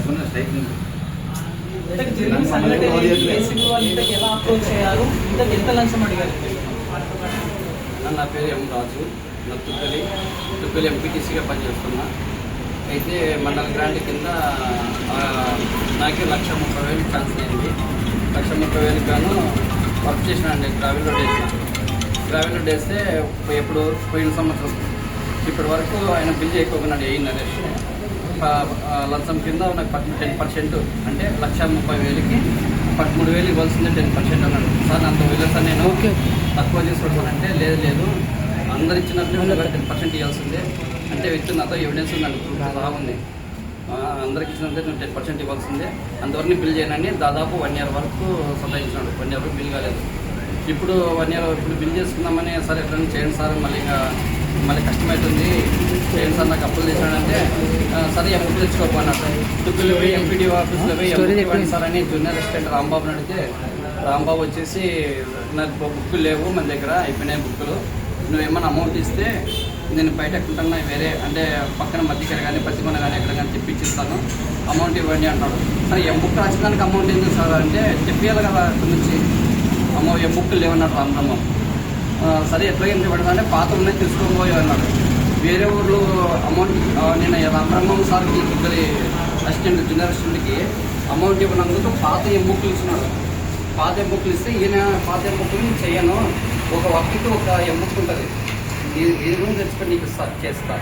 తప్పకుండా స్ట్రైకింగ్. ఇంతకు జరిగిన సంఘటన ఏంటి? ఏసీబీ వాళ్ళు ఇంతకు ఎలా అప్రోచ్ చేయారు? ఇంతకు ఎంత లంచం అడిగారు? నా పేరు ఎం రాజు. నా తుక్కలి. తుక్కలి ఎంపీటీసీగా పనిచేస్తున్నా. అయితే మండల గ్రాంట్ కింద నాకు లక్ష ముప్పై వేలు ఛాన్స్ అయింది. లక్ష ముప్పై వేలు గాను వర్క్ చేసిన అండి గ్రావెల్ రోడ్ వేసిన గ్రావెల్ రోడ్ వేస్తే ఎప్పుడు పోయిన సంవత్సరం. ఇప్పటి వరకు ఆయన బిల్ నరేష్ ప- ఆ, లంచం కింద నాకు పద్ టెన్ పర్సెంట్ అంటే లక్ష ముప్పై వేలకి పదమూడు వేలు ఇవ్వాల్సిందే టెన్ పర్సెంట్ అన్నాడు. సార్ అంత వేలు సార్ నేను. తక్కువ చేసుకుంటానంటే లేదు లేదు. అందరు ఇచ్చినట్లు టెన్ పర్సెంట్ ఇవ్వాల్సిందే. అంటే విత్ నాతో ఎవిడెన్స్ ఉందండి ప్రూఫ్ సహా ఉంది. అందరికి ఇచ్చినంతే నేను టెన్ పర్సెంట్ ఇవ్వాల్సిందే. అంతవరకు బిల్ చేయనని దాదాపు వన్ ఇయర్ వరకు సతాయించినాడు. వన్ ఇయర్ వరకు బిల్ కాలేదు. ఇప్పుడు వన్ ఇయర్ ఇప్పుడు బిల్ చేసుకుందామని సరే ఎట్లా చేయండి సార్ మళ్ళీ ఇంకా మళ్ళీ కష్టమవుతుంది చేయండి సార్ నాకు అప్పులు ఆ, సరే అప్పులు తెచ్చుకోకపోయినట్టు తుక్కులు పోయి ఎంపీడీ ఆఫీస్లో పోయి. సార్ అని జూనియర్ అసిస్టెంట్ రాంబాబుని అడిగితే రాంబాబు వచ్చేసి నాకు బుక్కులు లేవు మన దగ్గర అయిపోయినాయి బుక్కులు. నువ్వేమన్నా అమౌంట్ ఇస్తే నేను బయట ఎక్కడుంటున్నా వేరే అంటే పక్కన మధ్యకర కానీ పచ్చికొన కానీ ఎక్కడ కానీ తెప్పించిస్తాను. అమౌంట్ ఇవ్వండి అంటాడు. సరే ఎం బుక్ రాసేదానికి అమౌంట్ ఎందుకు సార్ అంటే చెప్పేయాలి కదా అక్కడి నుంచి. అమ్మో ఎం బుక్కులు లేవన్నాడు రామబ్రహ్మం ఆ, సరే ఎట్లాగైనా ఇవ్వడం అంటే పాత ఉన్నాయి తీసుకోబోయే అన్నాడు. వేరే ఊర్లో అమౌంట్ నేను రామబ్రహ్మం సార్కి ఇద్దరి అసిస్టెంట్ జూనియర్ అసిస్టెంట్కి అమౌంట్ ఇవ్వనందుకు పాత ఎం బుక్కులు పాత ఎం బుక్లు ఇస్తే ఈయన పాత ఎం బుక్కులు నేను చేయను. ఒక వర్క్కి ఒక ఎం బుక్ ఉంటుంది. దీని దీని గురించి తెచ్చుకొని నీకు సార్ చేస్తా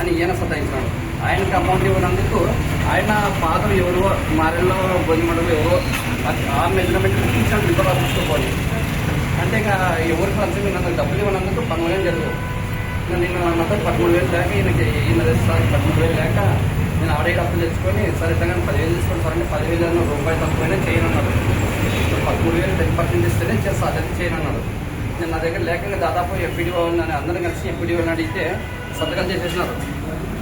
అని ఈయన సతాయించినాడు. ఆయనకి అమౌంట్ ఇవ్వనందుకు ఆయన పాత ఎవరో మారెల్లో బొందిమడలో ఎవరో ఆ మెజర్మెంట్ ఇచ్చాడు వివరాలు తీసుకోపోయి ఇక ఎవరికి లంచం నాకు డబ్బులు ఇవ్వనందుకు పదమూడు వేలు జరగదు నేను అన్నప్పుడు పదమూడు వేలు లేక ఈయనకి ఈయన సార్ పదమూడు వేలు లేక నేను ఆడే డబ్బులు తెచ్చుకొని సరే కానీ పదివేలు తీసుకోండి సార్ అంటే పదివేలు అన్న రూపాయి తక్కువైనా చేయనన్నాడు. ఇప్పుడు పదమూడు వేలు టెన్ పర్సెంట్ ఇస్తేనే చేస్తాను అదే చేయనన్నాడు. నేను నా దగ్గర లేకుండా దాదాపు ఎప్పటి అని అందరం కలిసి ఎంపీడీఓని అడిగితే సంతకం చేసేసినారు.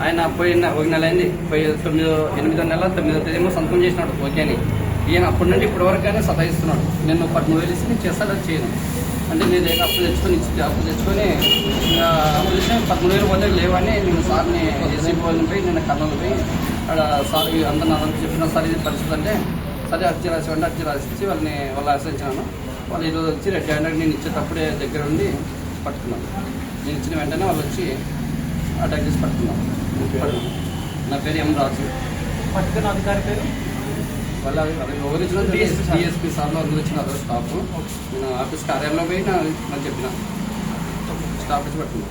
ఆయన పోయిన ఒక నెల అయింది. పోయి తొమ్మిదో ఎనిమిదో నెల తొమ్మిదో తేదీ సంతకం చేసినాడు ఓకే అని. ఈయన అప్పటి నుండి ఇప్పటి వరకు కానీ సతాయిస్తున్నాడు. నేను పదమూడు వేలు ఇస్తే నేను చేస్తాడు అది చేయను. అంటే నీ దగ్గర అప్పులు తెచ్చుకొని ఇచ్చి అప్పులు తెచ్చుకొని అప్పులు ఇస్తే పదమూడు వేలు పోతే లేవని నేను సార్ని ఏసీబీ వాళ్ళని పోయి నేను కర్నూలు పోయి అక్కడ సార్ అందరూ అందరూ చెప్పిన సార్ ఇది పరిస్థితి అంటే సరే అర్జీ రాసి ఉంటే అర్జీ రాసిచ్చి వాళ్ళని వాళ్ళు ఆశ్రయించినాను. వాళ్ళు ఈరోజు వచ్చి రెడ్ హ్యాండెడ్ నేను ఇచ్చేటప్పుడే దగ్గర ఉండి పట్టుకున్నాను నేను ఇచ్చిన వెంటనే వాళ్ళు వచ్చి అటాక్ చేసి పట్టుకున్నాను. నా పేరు ఎం రాజు. పట్టుకున్న అధికారి పేరు? వాళ్ళ ఎవరు ఇచ్చిన డిఎస్పీ సార్లు అందరూ ఇచ్చిన అదర్ స్టాఫ్. నేను ఆఫీస్ కార్యాలయంలో పోయి నా- నాకు చెప్పిన. స్టాఫ్ వచ్చి పట్టుకున్నాను